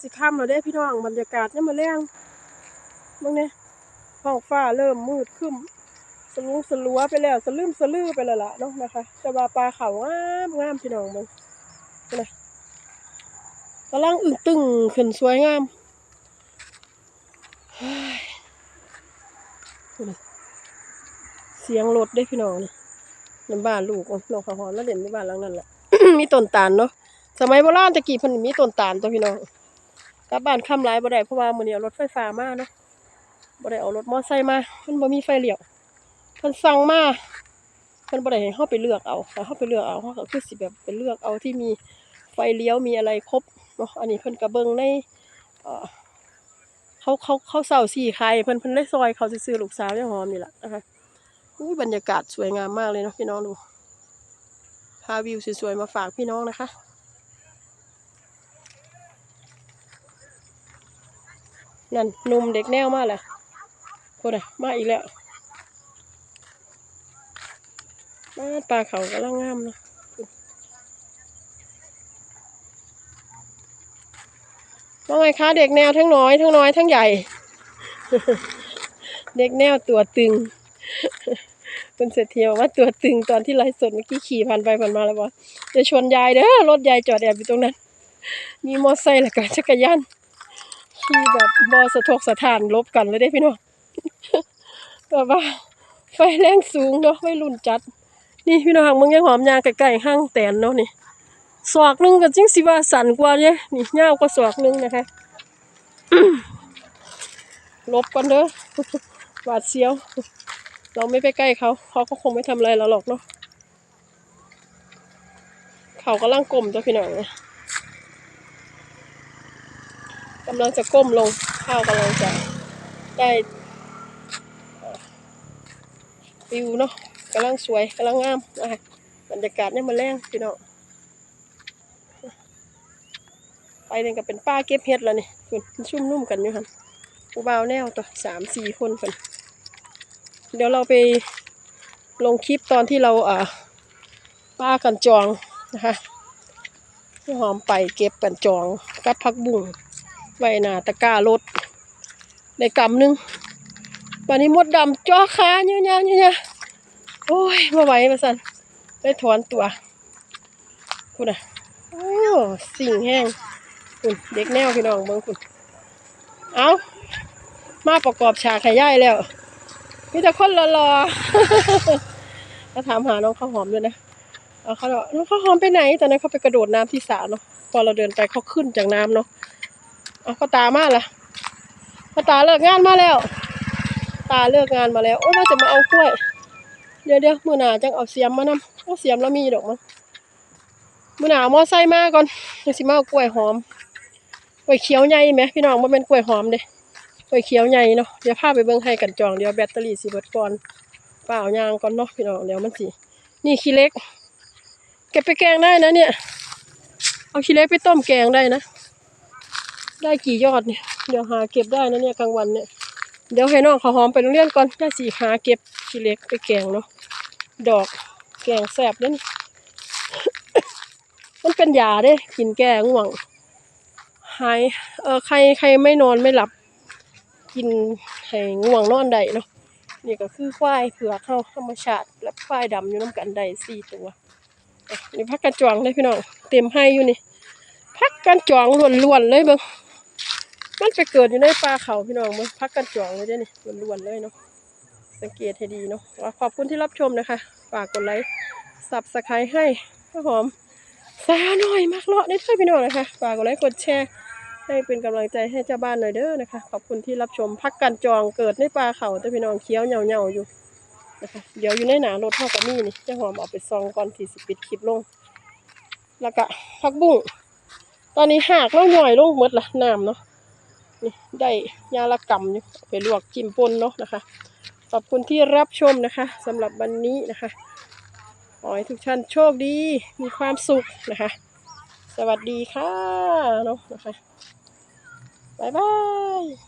สิค่ำแล้วเด้พี่น้องบรรยากาศเนี่ยมาแรงมึงเนี่ยท้องฟ้าเริ่มมืดครึ้มสลุงสลัวไปแล้วสลืมสลือไปแล้วล่ะเนาะนะคะแต่ว่าปลาเขางามงามพี่น้องมึงนะกำลังอึ้งตึงขึ้นสวยงามเสียงรถได้พี่น้องนี่ในบ้านลูกของน้องข้าวหอมแล้วเด่นในบ้านหลังนั้นแหละมีต้นตาลเนาะสมัยโบราณตะกี้เพิ่นมีต้นตาลตัวพี่น้อง กลับบ้านค่ำหลายบ่ได้เพราะว่ามื้อนี้เอารถไฟฟ้ามาเนาะบ่ได้เอารถมอไซค์มามันบ่มีไฟเลี้ยวเพิ่นสั่งมาเพิ่นบ่ได้ให้เฮาไปเลือกเอาถ้าเฮาไปเลือกเอาเฮาก็คือสิแบบไปเลือกเอาที่มีไฟเลี้ยวมีอะไรครบเนาะอันนี้เพิ่นก็เบิ่งในเอ่อเขาเขาเขาเซาสี่ใครเพิ่นเพิ่นได้ซอยเขาซื่อลูกสาวเนี่ยหอมนี่ล่ะนะคะอุ้ยบรรยากาศสวยงามมากเลยเนาะพี่น้องดูพาวิวสวยๆมาฝากพี่น้องนะคะ นั่นนุ่มเด็กแนวมาแหละคนอะมาอีกแล้วมาปลาเขากำลังงามนะว่าไงคะเด็กแนวทั้งน้อย ทั้งน้อยทั้งใหญ่ เด็กแนวตัวตึงคุณเศรษฐีบอกว่าตัวตึงตอนที่ไลฟ์สดเมื่อกี้ขี่ผ่านไปผ่านมาแล้วบอกจะชวนยายเด้อรถยายจอดแอบอยู่ตรงนั้น มีมอเตอร์ไซค์แล้วก็จักรยาน ขี่แบบบอสะทกสะทานลบกันเลยได้พี่น้องแบบว่าไฟแรงสูงเนาะไม่รุนจัด นี่พี่น้องมึงยังหอมยางใกล้ๆห้างแตนเนาะนี่ศอกหนึงก็จริงสิว่าสันกว่าเนี่ยนี่ยาวกว่าศอกหนึงนะคะลบกันเด้อหวาดเสียว เราไม่ไปใกล้เขาเขาก็คงไม่ทำอะไรเราหรอกเนาะเขากำลังกลมจ้ะพี่น้อง กำลังจะก้มลงข้าวกำลังจะได้วิวเนาะกำลังสวยกำลังงามนะคะบรรยากาศเนี่ยมันแรงพี่น้องไปเนี่ยก็เป็นป้าเก็บเห็ดแล้วนี่คุณชุ่มนุ่มกันอยู่ค่ะผู้บ่าวแนวตัวสามสี่คนคนเดี๋ยวเราไปลงคลิปตอนที่เราอ่าป้ากันจองนะคะหอมไปเก็บกันจองกับพักบุ้ง ไว้หน้าตะกร้ารถได้กำหนึ่งวันนี้มดดำจ่อขาเงี้ยๆเงี้ยโอ้ยมาไหวมาสันได้ถอนตัวคุณอะโอ้สิ่งแห้งคุณเด็กแนวพี่น้องเบิ่งคุณเอามาประกอบฉากให้ย่ายแล้วมีแต่คนรอๆก็ถามหาน้องข้าวหอมด้วยนะเอาเขาบอกน้องข้าวหอมไปไหนตอนนั้นเขาไปกระโดดน้ำที่สระเนาะพอเราเดินไปเขาขึ้นจากน้ำเนาะ อะพ่อตามาละพ่อตาเลิกงานมาแล้ว ตาเลิกงานมาแล้วโอ้ยว่าจะมาเอากล้วย เดี๋ยวเดี๋ยวมือหนาจังเอาเสียมมานำเอาเสียมแล้วมีดอกมั้งมือหนาเอามอไซมาก่อนเดี๋ยวสิมาเอากล้วยหอมกล้วยเขียวใหญ่ไหมพี่น้องมันเป็นกล้วยหอมเด้กล้วยเขียวใหญ่เนาะเดี๋ยวพาไปเบิ่งให้กันจองเดี๋ยวแบตเตอรี่สิเบิดก่อนเปล่ายางก่อนเนาะพี่น้องเดี๋ยวมันสินี่ขี้เล็กเก็บไปแกงได้นะเนี่ย เอาขี้เล็กไปต้มแกงได้นะ ได้กี่ยอดเนี่ย เดี๋ยวหาเก็บได้นะเนี่ยกลางวันเนี่ย เดี๋ยวให้น้องเขาหอมไปโรงเรียนก่อนได้สีหาเก็บขี้เล็กไปแกงเนาะ ดอกแกงแสบเด้นมันเป็นยาเด้ กินแก้ง่วง หาย เออใครใครไม่นอนไม่หลับ กินให้ง่วงนอนได้เนาะ นี่ก็คือควายเผือกเข้าธรรมชาติและควายดำอยู่น้ำกันได้สี่ตัวนี่พักกระจองเลยพี่น้อง เต็มให้อยู่นี่พักกันจองล้วนๆเลยเบิ่ง มันไปเกิดอยู่ในป่าเขาพี่น้องมันพักกันจองเลยเด้นี่ล้วนๆเลยเนาะสังเกตให้ดีเนาะขอบคุณที่รับชมนะคะ ฝากกดไลค์สับสไครให้ข้าวหอมสาหน่อยมากเลาะได้ด้วยพี่น้องนะคะฝากกดไลค์กดแชร์ให้เป็นกำลังใจให้เจ้าบ้านหน่อยเด้อนะคะ ขอบคุณที่รับชมพักกันจองเกิดในป่าเขาแต่พี่น้องเคี้ยวเหงาๆอยู่นะคะเดี๋ยวอยู่ในหนารถเท่ากับนี่นี่เจ้าหอมเอาไปซองก่อนที่สิปิดคลิปลง แล้วก็พักบุ้งตอนนี้หากแล้วหน่อยลงหมดละน้ำเนาะ นี่ได้ยาละกำอยู่ไปลวกจิ้มปนเนาะนะคะ ขอบคุณที่รับชมนะคะสำหรับวันนี้นะคะขอให้ทุกท่านโชคดีมีความสุขนะคะ สวัสดีค่ะเนาะนะคะบ๊ายบาย